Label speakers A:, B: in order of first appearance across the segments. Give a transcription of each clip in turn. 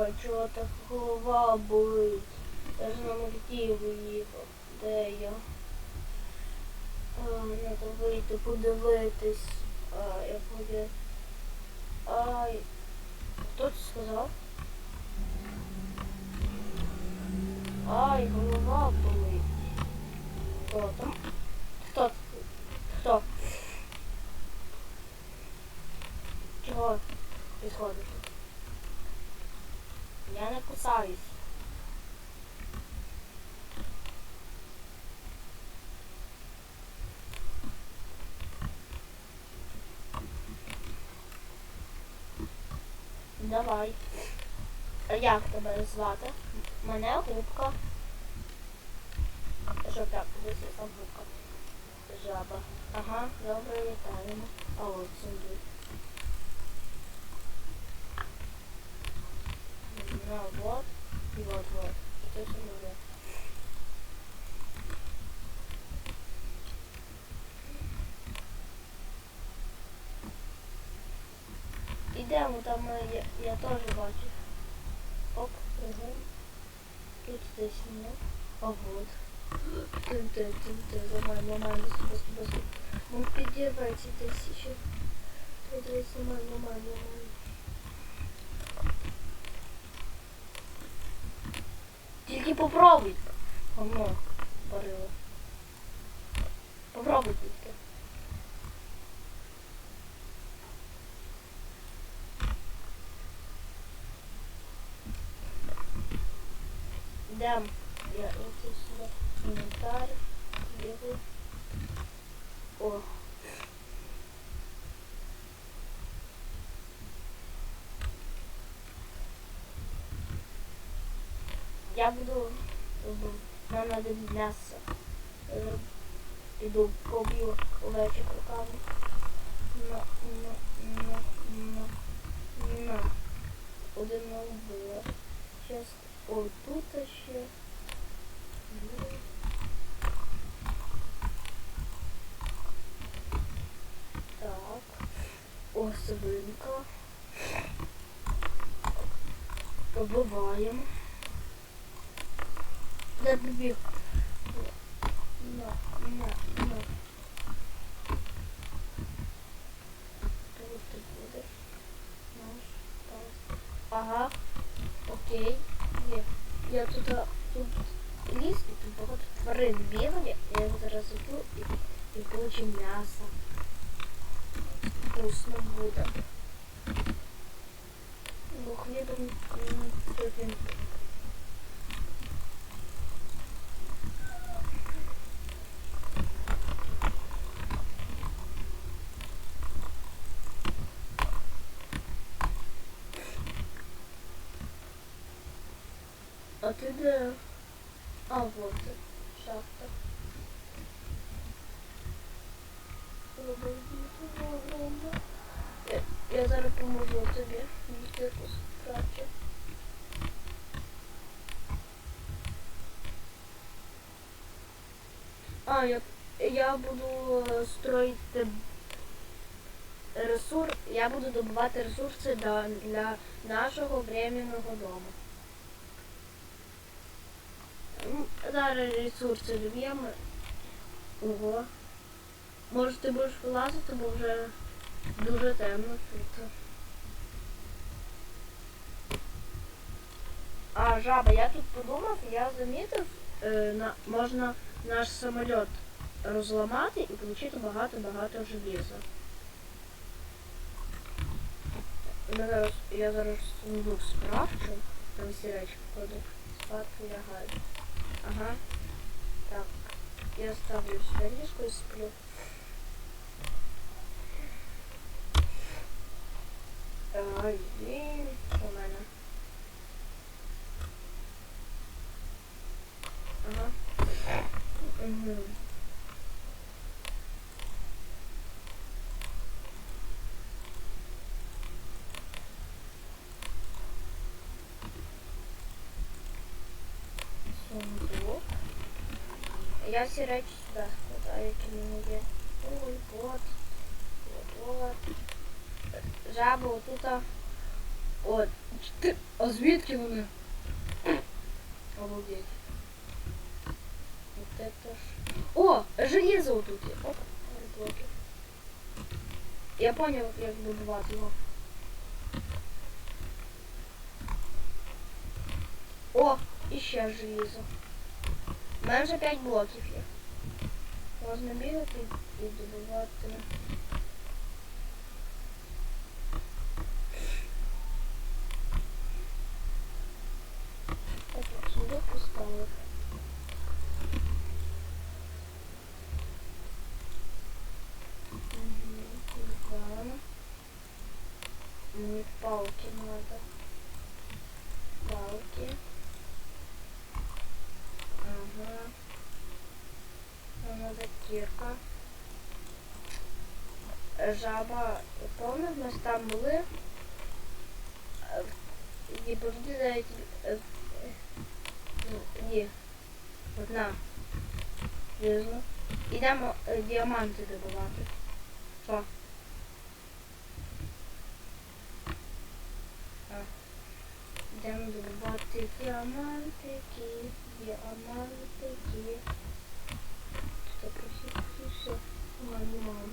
A: Ой, чого так голова болить? Я ж на Мальдіви їхав. Де я? А, Надо вийти, подивитись. А, як буде. Ай. Хто це сказав? Ай, голова болить. Хто там? Хто? Хто? Чого відходить? Я. Давай. Як тебе звати? Мене губка. Що так, десь я сам губка. Жаба. Ага, добре, вітаємо. А от сюди. Ну, вот. И вот, вот. Что это было? Ідемо, там е, я, я теж бачу. Оп, угу. Тут десь ні. А вот. Тим, тим, тим, тим, ламай, ламай, без, без, без. Ну, підірвайте десь ще. Тут десь ламай, ламай, ламай. Тільки попробуй. Говно варило. Попробуй тільки. Дам. Я оце сюди. Інвентар. Його. О. Я буду нам надо м'ясо. Е, Піду поб'ю овечок руками. На, на, на, на, на. Один на убила. Сейчас. О, тут ще. Ну. Так. О, свинка. Побиваємо. Де бібі? На, на, на. Тут ти будеш. Наш пас. Ага. Окей. Є. Я тут, а, тут ліс і тут багато тварин бігає. Я його зараз заб'ю і, і получу м'ясо. Вкусно буде. Бо хлібом м, А ти де? А, вот ти. Шахта. Я, я зараз поможу тобі. Йти якусь. А, я, я буду е, строїти ресурс, я буду добувати ресурси для, для нашого временного дому. Зараз ресурси доб'ємо. Ого. Може ти будеш вилазити, бо вже дуже темно тут. А, жаба, я тут подумав, я замітив, е, на, можна наш самоліт розламати і отримати багато-багато желіза. Я зараз, я зараз сундук справчу, там всі речі вкладу. Спадки лягають. Ага. Так. Я ставлю сюда лишку и сплю. Ай, Я всі речі сюди складаю, які в мене є. Ой, от. От, от. Жаба отут. От. Ти... А звідки вони? Обалдеть. Вот это ж... О, железо вот тут є. Оп, блоки. Я понял, як добувати його. О, і ще желізо. У мене вже 5 блоків є. Можна бігати і добувати. Так, я сюди поставив. Жаба, помниш, ми ж там були? Е, І повіді навіть... е, ну, Ні. Одна. Візно. Ідемо діаманти добувати. Що? Йдемо добувати діамантики, діамантики. Что просить все? Нормально.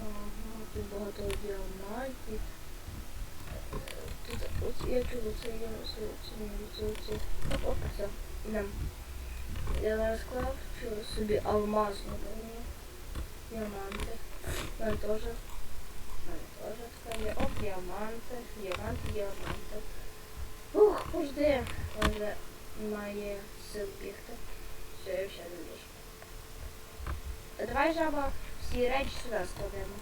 A: Ага, тут багато діамантів. Е, Тут ось я чула, це я це це це це. Оп, все, йдемо. Я зараз клав собі алмазну броню. Діаманти. У мене теж. Мене теж така. Оп, діаманти, діаманти, діаманти. Ух, пожди. Вже має сил бігти. Все, я ще не біжу. Давай жаба всі речі сюди складемо.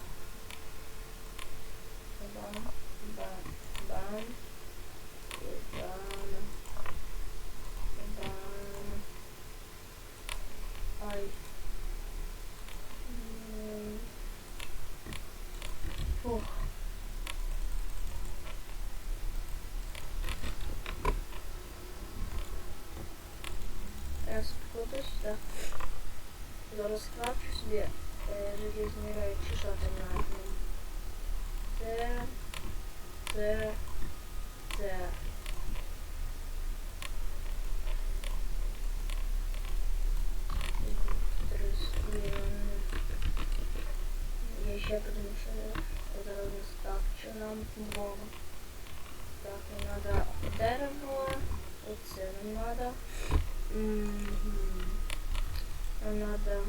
A: Зараз крафчу собі е, желізні речі, що там на. Це, це, це. Три склеєні. Я ще подумав, що я зараз не ставчу нам двого. Так, нам треба дерево. Оце нам треба. Мгм. Нам надо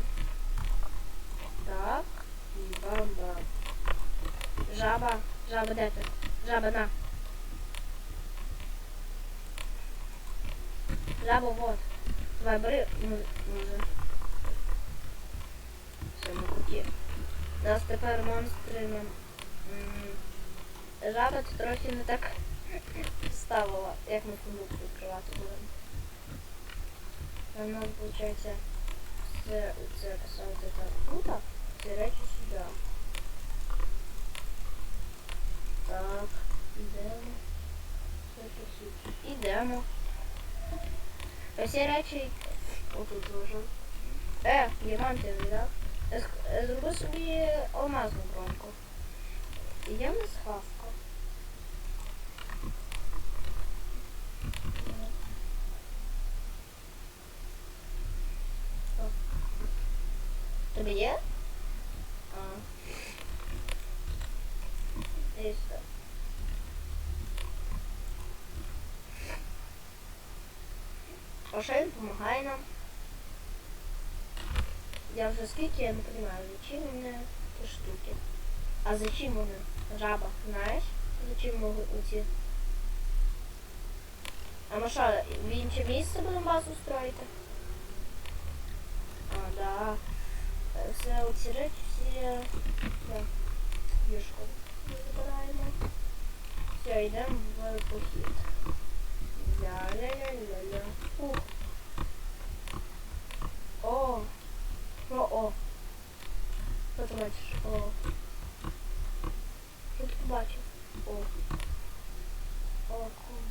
A: так и бам-бам. Жаба, жаба, де ти? Жаба, на. Жаба, вот. Давай, бери, ну, може. Все, ми куті. Нас тепер монстри нам... Жаба це трохи не так ставила, як ми сундук відкривати будемо. У нас виходить все це поставити так тут, ці речі сюди. Так, ідемо. Ідемо. Всі речі отут зложив. Е, діаманти віддав. Зроби собі алмазну бронку. Ідемо з хавка. Тобі є? А. І все. А що допомагає нам? Я вже скільки, я не розумію, зачем вони ті штуки. А зачем вони? Жаба, знаєш? Зачем можуть уйти? А ми що, в інше місце будемо базу строїти? А, да. Е, Все оці речі, всі да, юшку забираємо. Все, йдемо в похід. Ля-ля-ля-ля-ля. Ух. О. О, о. Що ти бачиш? О. Що ти побачив? О. О, кум.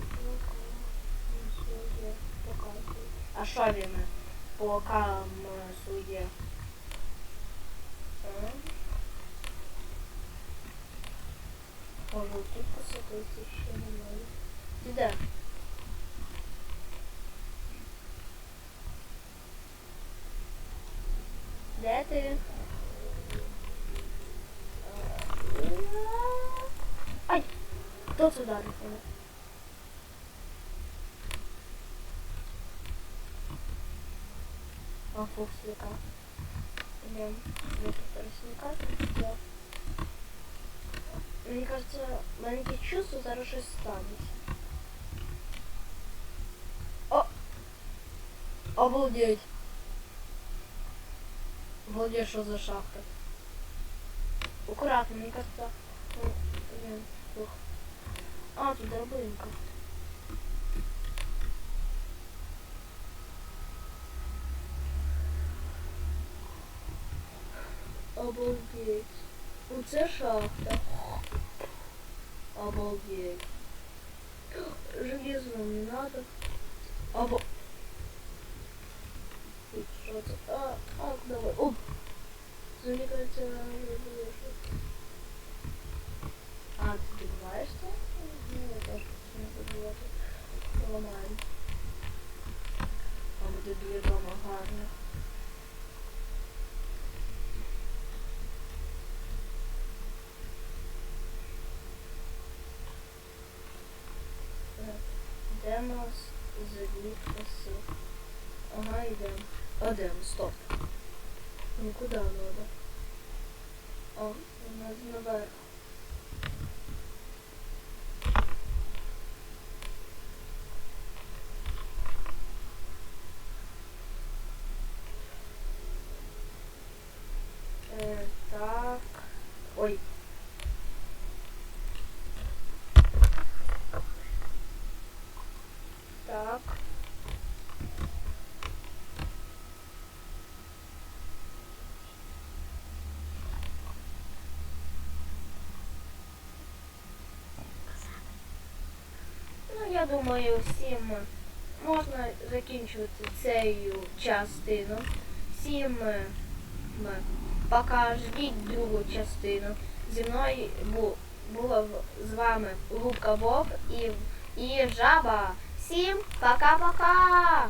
A: О, кум. Ну, все, є. Показує. А що він по камсує? А? Можу тут посадити ще немає. Ти де? Де ти? Ай! Хто це ударив? А, фух, сліка. Блин, википали сліка. Я... Мне кажется, маленькие чувства хорошие станут. О! Обалдеть! Обалдеть, что за шахта? Аккуратно, мне кажется... Ну, а, тут дробынка. Обалдеть. Оце шахта. Обалдеть. Железо нам не надо. Обо... Ой, Що це? А, а, давай. Оп. Це, мені кажется, железо. А, ти добиваєшся? Ну, я теж хочу не добивати. Ламаємо. А буде дві дома гарних. Де у нас звідси? Ага, йдемо. А де ми? Стоп. Ну куди надо? О, у нас наверх. Е, так. Ой. Так. Ну, я думаю, всім можна закінчувати цю частину. Всім покажіть пока ждіть другу частину. Зі мною бу, була з вами Лука Боб і, і Жаба. Всім пока-пока!